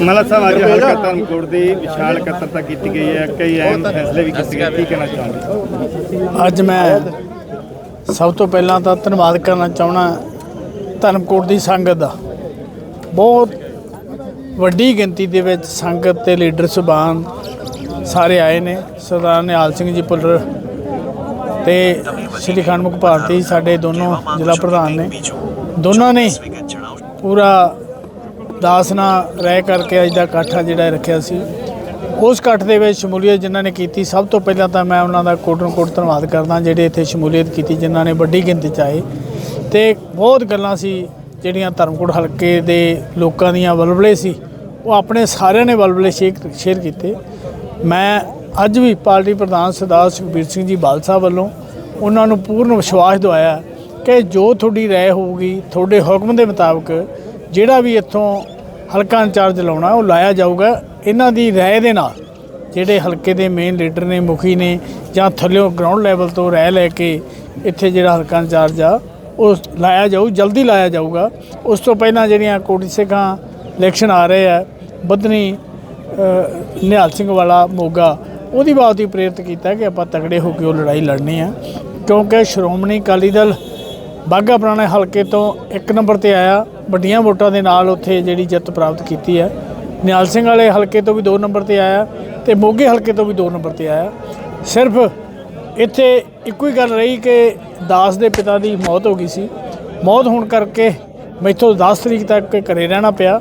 ਮਤਲਬ ਸਾਹਿਬ, ਅੱਜ ਹਲਕਾ ਧਰਮਕੋਟ ਦੀ ਵਿਸ਼ਾਲ ਇਕੱਤਰਤਾ ਕੀਤੀ ਗਈ ਹੈ, ਕਈ ਅਹਿਮ ਫੈਸਲੇ ਵੀ ਕੀਤੇ ਗਏ। ਕੀ ਕਹਿਣਾ ਚਾਹੁੰਦੇ ਅੱਜ ਮੈਂ ਸਭ ਤੋਂ ਪਹਿਲਾਂ ਤਾਂ ਧੰਨਵਾਦ ਕਰਨਾ ਚਾਹਣਾ ਧਰਮਕੋਟ ਦੀ ਸੰਗਤ ਦਾ। ਬਹੁਤ ਵੱਡੀ ਗਿਣਤੀ ਦੇ ਵਿੱਚ ਸੰਗਤ ਤੇ ਲੀਡਰ ਸੁਬਾਨ ਸਾਰੇ ਆਏ ਨੇ। ਸਰਦਾਰ ਨਿਹਾਲ ਸਿੰਘ ਜੀ ਪੁੱਲਰ ਤੇ ਸ਼੍ਰੀ ਖੰਡਮੁਖ ਭਾਰਤੀ, ਸਾਡੇ ਦੋਨੋਂ ਜ਼ਿਲ੍ਹਾ ਪ੍ਰਧਾਨ ਨੇ। ਦੋਨਾਂ ਨੇ ਪੂਰਾ ਦਾਸ ਨਾਲ ਰਹਿ ਕਰਕੇ ਅੱਜ ਦਾ ਇਕੱਠ ਆ ਜਿਹੜਾ ਰੱਖਿਆ ਸੀ। ਉਸ ਇਕੱਠ ਦੇ ਵਿੱਚ ਸ਼ਮੂਲੀਅਤ ਜਿਨ੍ਹਾਂ ਨੇ ਕੀਤੀ, ਸਭ ਤੋਂ ਪਹਿਲਾਂ ਤਾਂ ਮੈਂ ਉਹਨਾਂ ਦਾ ਕੋਟਨ ਕੋਟ ਧੰਨਵਾਦ ਕਰਦਾ, ਜਿਹੜੇ ਇੱਥੇ ਸ਼ਮੂਲੀਅਤ ਕੀਤੀ, ਜਿਨ੍ਹਾਂ ਨੇ ਵੱਡੀ ਗਿਣਤੀ ਚ ਆਏ। ਤੇ ਬਹੁਤ ਗੱਲਾਂ ਸੀ, ਜਿਹੜੀਆਂ ਧਰਮਕੋਟ ਹਲਕੇ ਦੇ ਲੋਕਾਂ ਦੀਆਂ ਵਲਵਲੇ ਸੀ, ਉਹ ਆਪਣੇ ਸਾਰਿਆਂ ਨੇ ਵਲਵਲੇ ਸ਼ੇਅਰ ਸ਼ੇਅਰ ਕੀਤੇ। ਮੈਂ ਅੱਜ ਵੀ ਪਾਰਟੀ ਪ੍ਰਧਾਨ ਸਰਦਾਰ ਸੁਖਬੀਰ ਸਿੰਘ ਜੀ ਬਾਲ ਵੱਲੋਂ ਉਹਨਾਂ ਨੂੰ ਪੂਰਨ ਵਿਸ਼ਵਾਸ ਦਵਾਇਆ ਕਿ ਜੋ ਤੁਹਾਡੀ ਰਾਏ ਹੋਊਗੀ, ਤੁਹਾਡੇ ਹੁਕਮ ਦੇ ਮੁਤਾਬਕ ਜਿਹੜਾ ਵੀ ਇੱਥੋਂ ਹਲਕਾ ਇੰਚਾਰਜ ਲਾਉਣਾ, ਉਹ ਲਾਇਆ ਜਾਊਗਾ ਇਹਨਾਂ ਦੀ ਰਾਏ ਦੇ ਨਾਲ। ਜਿਹੜੇ ਹਲਕੇ ਦੇ ਮੇਨ ਲੀਡਰ ਨੇ, ਮੁਖੀ ਨੇ, ਜਾਂ ਥੱਲਿਓਂ ਗਰਾਊਂਡ ਲੈਵਲ ਤੋਂ ਰਾਏ ਲੈ ਕੇ ਇੱਥੇ ਜਿਹੜਾ ਹਲਕਾ ਇੰਚਾਰਜ ਆ, ਉਹ ਲਾਇਆ ਜਾਊ, ਜਲਦੀ ਲਾਇਆ ਜਾਊਗਾ। ਉਸ ਤੋਂ ਪਹਿਲਾਂ ਜਿਹੜੀਆਂ ਕੋਟੀ ਸਿੱਖਾਂ ਇਲੈਕਸ਼ਨ ਆ ਰਹੇ ਆ ਬਦਨੀ ਨਿਹਾਲ ਸਿੰਘ ਵਾਲਾ ਮੋਗਾ, ਉਹਦੀ ਬਾਤ ਹੀ ਪ੍ਰੇਰਿਤ ਕੀਤਾ ਕਿ ਆਪਾਂ ਤਗੜੇ ਹੋ ਕੇ ਉਹ ਲੜਾਈ ਲੜਨੀ ਆ। ਕਿਉਂਕਿ ਸ਼੍ਰੋਮਣੀ ਅਕਾਲੀ ਦਲ ਬਾਘਾ ਪੁਰਾਣੇ ਹਲਕੇ ਤੋਂ ਇੱਕ ਨੰਬਰ ਤੇ ਆਇਆ। ਵੱਡੀਆਂ ਵੋਟਾਂ ਦੇ ਨਾਲ ਉੱਥੇ ਜਿਹੜੀ ਜਿੱਤ ਪ੍ਰਾਪਤ ਕੀਤੀ ਹੈ। ਨਿਹਾਲ ਸਿੰਘ ਵਾਲੇ ਹਲਕੇ ਤੋਂ ਵੀ 2 ਨੰਬਰ ਤੇ ਆਇਆ ਤੇ ਮੋਗੇ ਹਲਕੇ ਤੋਂ ਵੀ 2 ਨੰਬਰ ਤੇ ਆਇਆ। ਸਿਰਫ ਇੱਥੇ ਇੱਕੋ ਹੀ ਗੱਲ ਰਹੀ ਕਿ ਦਾਸ ਦੇ ਪਿਤਾ ਦੀ ਮੌਤ ਹੋ ਗਈ ਸੀ। ਮੌਤ ਹੋਣ ਕਰਕੇ ਮੈਥੋਂ 10 ਤਰੀਕ ਤੱਕ ਘਰੇ ਰਹਿਣਾ ਪਿਆ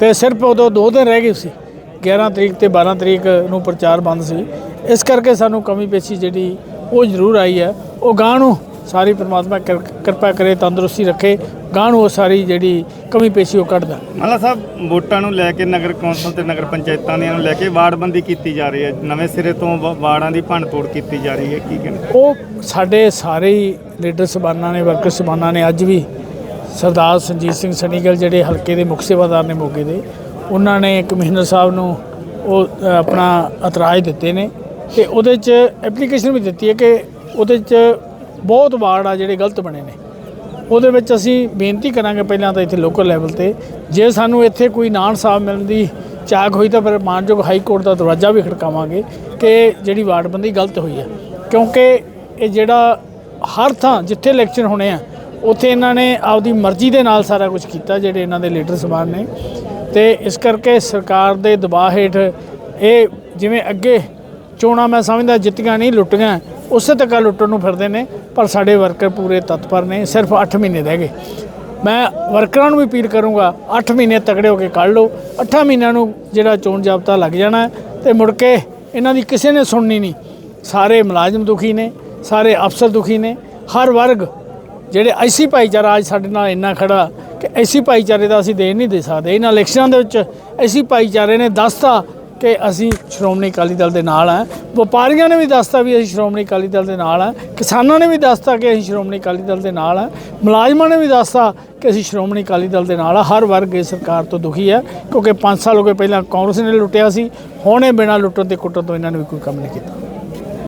ਤੇ ਸਿਰਫ ਉਦੋਂ 2 ਦਿਨ ਰਹਿ ਗਏ ਸੀ। 11 ਤਰੀਕ ਤੇ 12 ਤਰੀਕ ਨੂੰ ਪ੍ਰਚਾਰ ਬੰਦ ਸੀ। ਇਸ ਕਰਕੇ ਸਾਨੂੰ ਕਮੀ ਪੇਸ਼ੀ ਜਿਹੜੀ ਉਹ ਜ਼ਰੂਰ ਆਈ ਹੈ। ਉਹ ਗਾਂ ਨੂੰ ਸਾਰੀ ਪ੍ਰਮਾਤਮਾ ਕਿਰ- ਕਿਰਪਾ ਕਰੇ ਤੰਦਰੁਸਤੀ ਰੱਖੇ ਗਾਂ ਨੂੰ ਉਹ ਸਾਰੀ ਜਿਹੜੀ ਕਮੀ ਪੇਸ਼ੀ ਉਹ ਕੱਢਦਾ ਮਤਲਬ ਸਾਹਿਬ ਵੋਟਾਂ ਨੂੰ ਲੈ ਕੇ ਨਗਰ ਕੌਂਸਲ ਤੇ ਨਗਰ ਪੰਚਾਇਤਾਂ ਦੀਆਂ ਨੂੰ ਲੈ ਕੇ ਵਾਰਡਬੰਦੀ ਕੀਤੀ ਜਾ ਰਹੀ ਹੈ। ਨਵੇਂ ਸਿਰੇ ਤੋਂ ਵਾਰਡਾਂ ਦੀ ਭੰਨ-ਤੋੜ ਕੀਤੀ ਜਾ ਰਹੀ ਹੈ। ਕੀ ਕਹਿਣਾ? ਉਹ ਸਾਡੇ ਸਾਰੇ ਹੀ ਲੀਡਰ ਸਬਾਨਾਂ ਨੇ ਵਰਕਰ ਸਬਾਨਾਂ ਨੇ ਅੱਜ ਵੀ ਸਰਦਾਰ ਸੰਜੀਤ ਸਿੰਘ ਸਨੀਗਲ ਜਿਹੜੇ ਹਲਕੇ ਦੇ ਮੁੱਖ ਸੇਵਾਦਾਰ ਨੇ ਮੋਗੇ ਦੇ ਉਹਨਾਂ ਨੇ ਕਮਿਸ਼ਨਰ ਸਾਹਿਬ ਨੂੰ ਉਹ ਆਪਣਾ ਇਤਰਾਜ਼ ਦਿੱਤੇ ਨੇ ਤੇ ਉਹਦੇ 'ਚ ਐਪਲੀਕੇਸ਼ਨ ਵੀ ਦਿੱਤੀ ਹੈ ਕਿ ਉਹਦੇ 'ਚ ਬਹੁਤ ਵਾਰਡ ਆ ਜਿਹੜੇ ਗਲਤ ਬਣੇ ਨੇ। ਉਹਦੇ ਵਿੱਚ ਅਸੀਂ ਬੇਨਤੀ ਕਰਾਂਗੇ ਪਹਿਲਾਂ ਤਾਂ ਇੱਥੇ ਲੋਕਲ ਲੈਵਲ ਤੇ। ਜੇ ਸਾਨੂੰ ਇੱਥੇ ਕੋਈ ਨਾਨ ਸਾਹਿਬ ਮਿਲਣ ਦੀ ਚਾਕ ਹੋਈ ਤਾਂ ਫਿਰ ਮਾਨਯੋਗ ਹਾਈ ਕੋਰਟ ਦਾ ਦਰਵਾਜ਼ਾ ਵੀ ਖੜਕਾਵਾਂਗੇ ਕਿ ਜਿਹੜੀ ਵਾਰਡਬੰਦੀ ਗਲਤ ਹੋਈ ਹੈ। ਕਿਉਂਕਿ ਇਹ ਜਿਹੜਾ ਹਰ ਥਾਂ ਜਿੱਥੇ ਇਲੈਕਸ਼ਨ ਹੋਣੇ ਆ, ਉੱਥੇ ਇਹਨਾਂ ਨੇ ਆਪਦੀ ਮਰਜ਼ੀ ਦੇ ਨਾਲ ਸਾਰਾ ਕੁਝ ਕੀਤਾ, ਜਿਹੜੇ ਇਹਨਾਂ ਦੇ ਲੀਡਰ ਸਮਾਨ ਨੇ। ਤੇ ਇਸ ਕਰਕੇ ਸਰਕਾਰ ਦੇ ਦਬਾਅ ਹੇਠ ਇਹ ਜਿਵੇਂ ਅੱਗੇ ਚੋਣਾਂ ਮੈਂ ਸਮਝਦਾ ਜਿੱਤੀਆਂ ਨਹੀਂ, ਲੁੱਟੀਆਂ। ਉਸੇ ਤੱਕ ਲੁੱਟਣ ਨੂੰ ਫਿਰਦੇ ਨੇ, ਪਰ ਸਾਡੇ ਵਰਕਰ ਪੂਰੇ ਤਤਪਰ ਨੇ, ਸਿਰਫ 8 ਮਹੀਨੇ ਰਹਿ ਗਏ। ਮੈਂ ਵਰਕਰਾਂ ਨੂੰ ਵੀ ਅਪੀਲ ਕਰੂੰਗਾ 8 ਮਹੀਨੇ ਤਕੜੇ ਹੋ ਕੇ ਕੱਢ ਲਓ। 8 ਮਹੀਨਿਆਂ ਨੂੰ ਜਿਹੜਾ ਚੋਣ ਜਾਬਤਾ ਲੱਗ ਜਾਣਾ ਹੈ ਤੇ ਮੁੜ ਕੇ ਇਹਨਾਂ ਦੀ ਕਿਸੇ ਨੇ ਸੁਣਨੀ ਨਹੀਂ। ਸਾਰੇ ਮੁਲਾਜ਼ਮ ਦੁਖੀ ਨੇ, ਸਾਰੇ ਅਫਸਰ ਦੁਖੀ ਨੇ। ਹਰ ਵਰਗ, ਜਿਹੜੇ ਐਸੀ ਭਾਈਚਾਰਾ ਅੱਜ ਸਾਡੇ ਨਾਲ ਇੰਨਾ ਖੜਾ ਕਿ ਐਸੀ ਭਾਈਚਾਰੇ ਦਾ ਅਸੀਂ ਦੇ ਨਹੀਂ ਦੇ ਸਕਦੇ। ਇਹਨਾਂ ਇਲੈਕਸ਼ਨਾਂ ਦੇ ਵਿੱਚ ਐਸੀ ਭਾਈਚਾਰੇ ਨੇ, ਦੱਸਤਾ ਕਿ ਅਸੀਂ ਸ਼੍ਰੋਮਣੀ ਅਕਾਲੀ ਦਲ ਦੇ ਨਾਲ ਆ ਵਪਾਰੀਆਂ ਨੇ ਵੀ ਦੱਸਤਾ ਵੀ ਅਸੀਂ ਸ਼੍ਰੋਮਣੀ ਅਕਾਲੀ ਦਲ ਦੇ ਨਾਲ ਆ ਕਿਸਾਨਾਂ ਨੇ ਵੀ ਦੱਸਤਾ ਕਿ ਅਸੀਂ ਸ਼੍ਰੋਮਣੀ ਅਕਾਲੀ ਦਲ ਦੇ ਨਾਲ ਆ ਮੁਲਾਜ਼ਮਾਂ ਨੇ ਵੀ ਦੱਸਤਾ ਕਿ ਅਸੀਂ ਸ਼੍ਰੋਮਣੀ ਅਕਾਲੀ ਦਲ ਦੇ ਨਾਲ ਆ ਹਰ ਵਰਗ ਇਸ ਸਰਕਾਰ ਤੋਂ ਦੁਖੀ ਹੈ, ਕਿਉਂਕਿ 5 ਸਾਲ ਹੋ ਗਏ ਪਹਿਲਾਂ ਕਾਂਗਰਸ ਨੇ ਲੁੱਟਿਆ ਸੀ। ਹੁਣ ਇਹ ਬਿਨਾਂ ਲੁੱਟਣ ਤੇ ਕੁੱਟਣ ਤੋਂ ਇਹਨਾਂ ਨੇ ਵੀ ਕੋਈ ਕੰਮ ਨਹੀਂ ਕੀਤਾ।